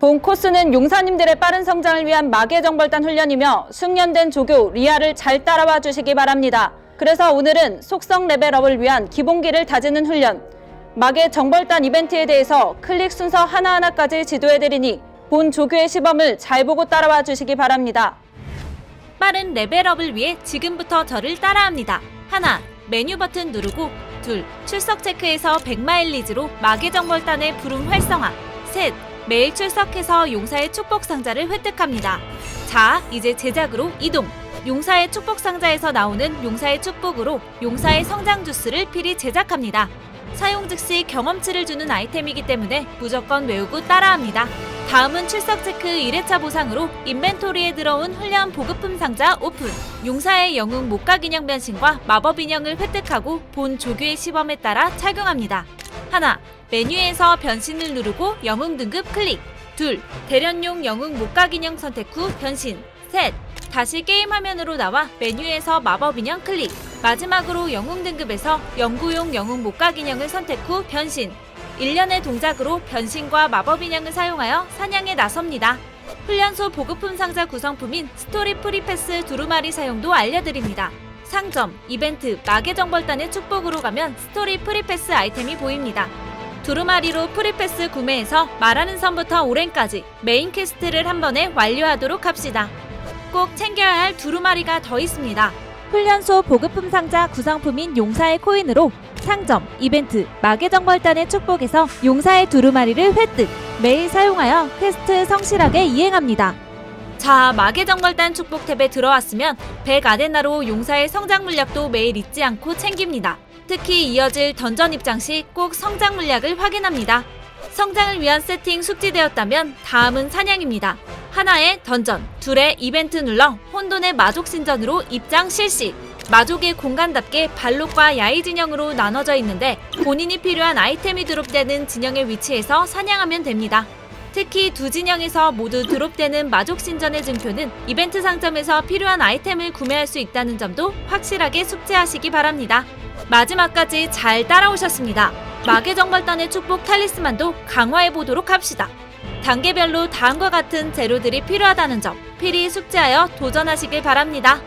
본 코스는 용사님들의 빠른 성장을 위한 마계 정벌단 훈련이며 숙련된 조교 리아를 잘 따라와 주시기 바랍니다. 그래서 오늘은 속성 레벨업을 위한 기본기를 다지는 훈련, 마계 정벌단 이벤트에 대해서 클릭 순서 하나하나까지 지도해드리니 본 조교의 시범을 잘 보고 따라와 주시기 바랍니다. 빠른 레벨업을 위해 지금부터 저를 따라합니다. 하나, 메뉴 버튼 누르고 둘, 출석 체크에서 100마일리지로 마계 정벌단의 부름 활성화 셋, 매일 출석해서 용사의 축복 상자를 획득합니다. 자, 이제 제작으로 이동! 용사의 축복 상자에서 나오는 용사의 축복으로 용사의 성장 주스를 필히 제작합니다. 사용 즉시 경험치를 주는 아이템이기 때문에 무조건 외우고 따라합니다. 다음은 출석 체크 1회차 보상으로 인벤토리에 들어온 훈련 보급품 상자 오픈. 용사의 영웅 목각 인형 변신과 마법 인형을 획득하고 본 조교의 시범에 따라 착용합니다. 하나, 메뉴에서 변신을 누르고 영웅 등급 클릭. 둘, 대련용 영웅 목각 인형 선택 후 변신. 셋, 다시 게임 화면으로 나와 메뉴에서 마법 인형 클릭. 마지막으로 영웅 등급에서 연구용 영웅 목각 인형을 선택 후 변신. 일련의 동작으로 변신과 마법 인형을 사용하여 사냥에 나섭니다. 훈련소 보급품 상자 구성품인 스토리 프리패스 두루마리 사용도 알려드립니다. 상점, 이벤트, 마계 정벌단의 축복으로 가면 스토리 프리패스 아이템이 보입니다. 두루마리로 프리패스 구매해서 말하는 섬부터 오렌까지 메인 퀘스트를 한 번에 완료하도록 합시다. 꼭 챙겨야 할 두루마리가 더 있습니다. 훈련소 보급품 상자 구성품인 용사의 코인으로 상점, 이벤트, 마계 정벌단의 축복에서 용사의 두루마리를 획득. 매일 사용하여 퀘스트 성실하게 이행합니다. 자, 마계 정벌단 축복 탭에 들어왔으면 100 아데나로 용사의 성장 물약도 매일 잊지 않고 챙깁니다. 특히 이어질 던전 입장 시 꼭 성장 물약을 확인합니다. 성장을 위한 세팅 숙지되었다면 다음은 사냥입니다. 하나의 던전, 둘의 이벤트 눌러 혼돈의 마족 신전으로 입장 실시. 마족의 공간답게 발록과 야이 진영으로 나눠져 있는데 본인이 필요한 아이템이 드롭되는 진영의 위치에서 사냥하면 됩니다. 특히 두 진영에서 모두 드롭되는 마족 신전의 증표는 이벤트 상점에서 필요한 아이템을 구매할 수 있다는 점도 확실하게 숙지하시기 바랍니다. 마지막까지 잘 따라오셨습니다. 마계 정벌단의 축복 탈리스만도 강화해 보도록 합시다. 단계별로 다음과 같은 재료들이 필요하다는 점 필히 숙지하여 도전하시길 바랍니다.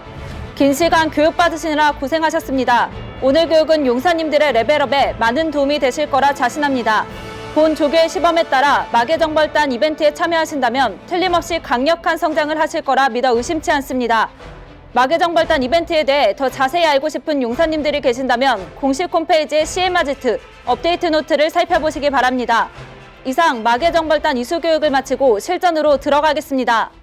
긴 시간 교육 받으시느라 고생하셨습니다. 오늘 교육은 용사님들의 레벨업에 많은 도움이 되실 거라 자신합니다. 본 조교의 시범에 따라 마계정벌단 이벤트에 참여하신다면 틀림없이 강력한 성장을 하실 거라 믿어 의심치 않습니다. 마계정벌단 이벤트에 대해 더 자세히 알고 싶은 용사님들이 계신다면 공식 홈페이지의 CM아지트 업데이트 노트를 살펴보시기 바랍니다. 이상 마계정벌단 이수교육을 마치고 실전으로 들어가겠습니다.